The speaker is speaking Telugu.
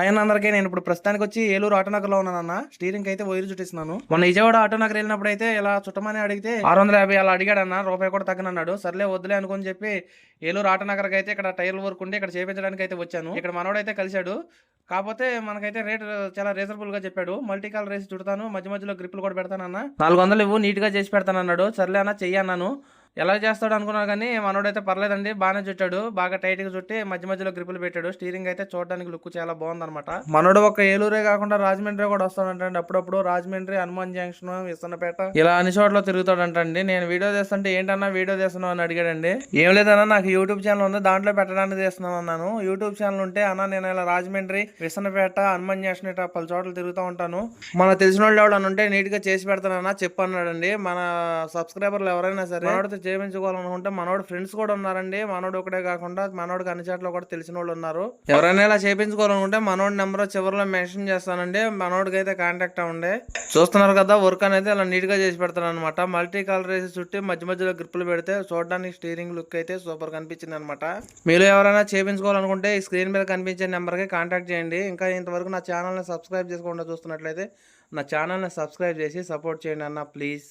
ఆయన అందరికీ నేను ఇప్పుడు ప్రస్తుతానికి వచ్చి ఏలూరు ఆటోనగర్లో ఉన్నానన్న స్టీరింగ్ అయితే వైరు చుట్టిస్తున్నాను. మొన్న విజయవాడ ఆటోనగర్ వెళ్ళినప్పుడు అయితే ఇలా చుట్టమని అడిగితే ఆరు వందల యాభై అలా అడిగాడన్న రూపాయి కూడా తగ్గనన్నాడు. సర్లే వద్దులే అనుకుని చెప్పి ఏలూరు ఆటోనగర్కి అయితే ఇక్కడ టైర్ వర్క్ ఉండి ఇక్కడ చేపించడానికి అయితే వచ్చాను. ఇక్కడ మనోడైతే కలిశాడు. కాకపోతే మనకైతే రేట్ చాలా రీజనబుల్గా చెప్పాడు. మల్టీ కలర్ రేసి చుడతాను. మధ్య మధ్యలో గ్రిప్పులు కూడా పెడతానన్న. నాలుగు వందలు ఇవ్వు నీట్గా చేసి పెడతానన్నాడు. సర్లే అన్న చెయ్యి అన్నాను ఎలా చేస్తాడు అనుకున్నాను కానీ మనోడైతే పర్లేదండి. బాగానే చుట్టాడు. బాగా టైట్గా చుట్టి మధ్య మధ్యలో గ్రిప్పులు పెట్టాడు. స్టీరింగ్ అయితే చూడడానికి లుక్ చాలా బాగుందనమాట మనోడు ఒక ఏలూరే కాకుండా రాజమండ్రి కూడా వస్తాడంటండి. అప్పుడప్పుడు రాజమండ్రి హనుమాన్ జంక్షన్ విస్తన్నపేట ఇలా అన్ని చోట్ల తిరుగుతాడంటండి. నేను వీడియో చేస్తుంటే ఏంటన్నా వీడియో చేస్తున్నావు అని అడిగాడండి. ఏం లేదన్నా నాకు యూట్యూబ్ ఛానల్ ఉంది. దాంట్లో పెట్టడానికి చేస్తున్నాను అన్నాను. యూట్యూబ్ ఛానల్ ఉంటే అన్న నేను ఇలా రాజమండ్రి విస్తన్నపేట హనుమాన్ జంక్షన్ ఇట్లా పలు చోట్ల తిరుగుతూ ఉంటాను. మన తెలిసిన వాళ్ళు ఎవడన్నా ఉంటే నీట్గా చేసి పెడతానన్నా చెప్పన్నాడండి. మన సబ్స్క్రైబర్లు ఎవరైనా సరే చేయించుకోవాలనుకుంటే మనోడు ఫ్రెండ్స్ కూడా ఉన్నారండి. మనోడు ఒకటే కాకుండా మనోడికి అన్ని చోట్ల కూడా తెలిసిన వాళ్ళు ఉన్నారు. ఎవరైనా ఇలా చేయించుకోవాలనుకుంటే మనోడి నెంబర్ చివరిలో మెన్షన్ చేస్తానండి. మనోడికి అయితే కాంటాక్ట్ అవ్వండి. చూస్తున్నారు కదా వర్క్ అనేది అలా నీట్గా చేసి పెడతాను అనమాట మల్టీ కలర్ వేసి చుట్టి మధ్య మధ్యలో గ్రిప్పులు పెడితే చూడడానికి స్టీరింగ్ లుక్ అయితే సూపర్ కనిపించింది అనమాట మీరు ఎవరైనా చేయించుకోవాలనుకుంటే ఈ స్క్రీన్ మీద కనిపించే నెంబర్కి కాంటాక్ట్ చేయండి. ఇంకా ఇంతవరకు నా ఛానల్ని సబ్స్క్రైబ్ చేసుకోకుండా చూస్తున్నట్లయితే నా ఛానల్ని సబ్స్క్రైబ్ చేసి సపోర్ట్ చేయండి అన్న ప్లీజ్